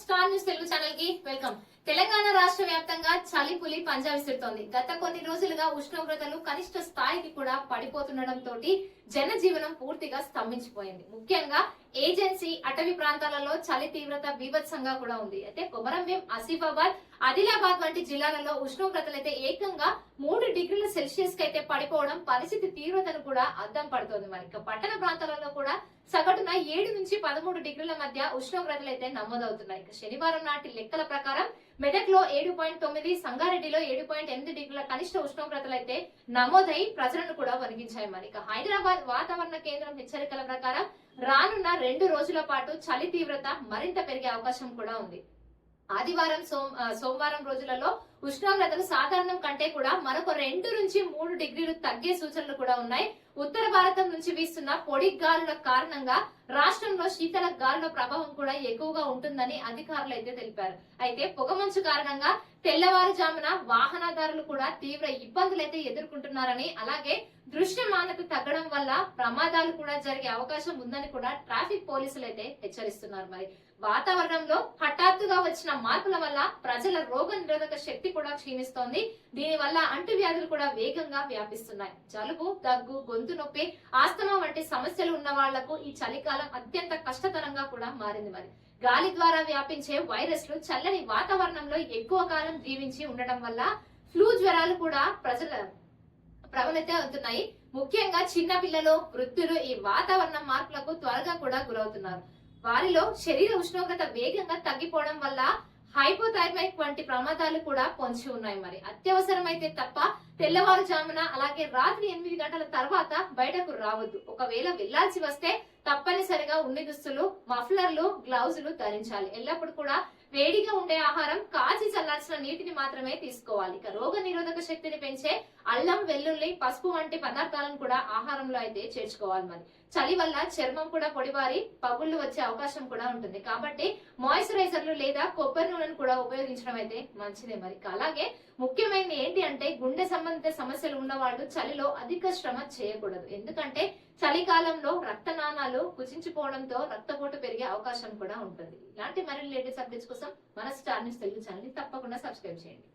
Star news Telugu ఛానల్కి welcome. Telangana రాష్ట్ర వ్యాప్తంగా చలి పులి పంజా విసురుతోంది. గత కొన్ని రోజులుగా ఉష్ణోగ్రతలు కనిష్ట స్థాయికి కూడా పడిపోతుండటంతో జనజీవనం పూర్తిగా స్తంభించిపోయింది. ముఖ్యంగా ఏజెన్సీ అటవీ ప్రాంతాలలో చలి తీవ్రత బీభత్సంగా కూడా ఉంది. అయితే కొమరంభీం ఆసిఫాబాద్ ఆదిలాబాద్ వంటి జిల్లాలలో ఉష్ణోగ్రతలు అయితే ఏకంగా మూడు డిగ్రీల సెల్సియస్కి అయితే పడిపోవడం పరిస్థితి తీవ్రతను కూడా అద్దం పడుతోంది. మరి పట్టణ ప్రాంతాలలో కూడా సగటున ఏడు నుంచి పదమూడు డిగ్రీల మధ్య ఉష్ణోగ్రతలు అయితే నమోదవుతున్నాయి శనివారం నాటి లెక్కల ప్రకారం మెదక్లో ఏడు పాయింట్ తొమ్మిది సంగారెడ్డిలో ఏడు పాయింట్ ఎనిమిది డిగ్రీల కనిష్ట ఉష్ణోగ్రతలు అయితే నమోదై ప్రజలను కూడా వణిగించాయి మరి. ఇక హైదరాబాద్ వాతావరణ కేంద్రం హెచ్చరికల ప్రకారం రానున్న రెండు రోజుల పాటు చలి తీవ్రత మరింత పెరిగే అవకాశం కూడా ఉంది. ఆదివారం సోమ సోమవారం రోజులలో ఉష్ణోగ్రతలు సాధారణం కంటే కూడా మరొక రెండు నుంచి మూడు డిగ్రీలు తగ్గే సూచనలు కూడా ఉన్నాయి. ఉత్తర భారతం నుంచి వీస్తున్న పొడి గాలుల కారణంగా రాష్ట్రంలో శీతల గాలుల ప్రభావం కూడా ఎక్కువగా ఉంటుందని అధికారులు అయితే తెలిపారు. అయితే పొగమంచు కారణంగా తెల్లవారుజామున వాహనదారులు కూడా తీవ్ర ఇబ్బందులు అయితే ఎదుర్కొంటున్నారని అలాగే దృశ్యమానత తగ్గడం వల్ల ప్రమాదాలు కూడా జరిగే అవకాశం ఉందని కూడా ట్రాఫిక్ పోలీసులు అయితే హెచ్చరిస్తున్నారు. మరి వాతావరణంలో హఠాత్తుగా వచ్చిన మార్పుల వల్ల ప్రజల రోగ నిరోధక శక్తి కూడా క్షీణిస్తోంది. దీని వల్ల అంటువ్యాధులు కూడా వేగంగా వ్యాపిస్తున్నాయి. జలుబు దగ్గు గొంతు నొప్పి ఆస్తమా వంటి సమస్యలు ఉన్న వాళ్ళకు ఈ చలికాలం అత్యంత కష్టతరంగా కూడా మారింది మరి. గాలి ద్వారా వ్యాపించే వైరస్లు చల్లని వాతావరణంలో ఎక్కువ కాలం జీవించి ఉండటం వల్ల ఫ్లూ జ్వరాలు కూడా ప్రజల ప్రవణత అవుతున్నాయి. ముఖ్యంగా చిన్న పిల్లలు వృద్ధులు ఈ వాతావరణ మార్పులకు త్వరగా కూడా గురవుతున్నారు. వారిలో శరీర ఉష్ణోగ్రత వేగంగా తగ్గిపోవడం వల్ల హైపోథైర్మైక్ వంటి ప్రమాదాలు కూడా పొంచి ఉన్నాయి మరి. అత్యవసరమైతే తప్ప తెల్లవారుజామున అలాగే రాత్రి ఎనిమిది గంటల తర్వాత బయటకు రావద్దు. ఒకవేళ వెళ్ళాల్సి వస్తే తప్పనిసరిగా ఉన్ని దుస్తులు మఫ్లర్లు గ్లౌజులు ధరించాలి. ఎల్లప్పుడు కూడా వేడిగా ఉండే ఆహారం కాచి చల్లార్చిన నీటిని మాత్రమే తీసుకోవాలి. ఇక రోగ నిరోధక శక్తిని పెంచే అల్లం వెల్లుల్లి పసుపు వంటి పదార్థాలను కూడా ఆహారంలో అయితే చేర్చుకోవాలి మరి. చలి వల్ల చర్మం కూడా పొడిబారి పగుళ్ళు వచ్చే అవకాశం కూడా ఉంటుంది. కాబట్టి మాయిశ్చరైజర్లు లేదా కొబ్బరి నూనెను కూడా ఉపయోగించడం అయితే మంచిదే మరి. అలాగే ముఖ్యమైనది ఏంటి అంటే గుండె సంబంధిత సమస్యలు ఉన్న వాళ్ళు చలిలో అధిక శ్రమ చేయకూడదు. ఎందుకంటే చలికాలంలో రక్తనాళాలు కుచించిపోవడంతో రక్తపోటు పెరిగే అవకాశం కూడా ఉంటుంది. ఇలాంటి మరిన్ని లేటెస్ట్ అప్డేట్స్ కోసం మన స్టార్ న్యూస్ తెలుగు ఛానల్ని తప్పకుండా సబ్స్క్రైబ్ చేయండి.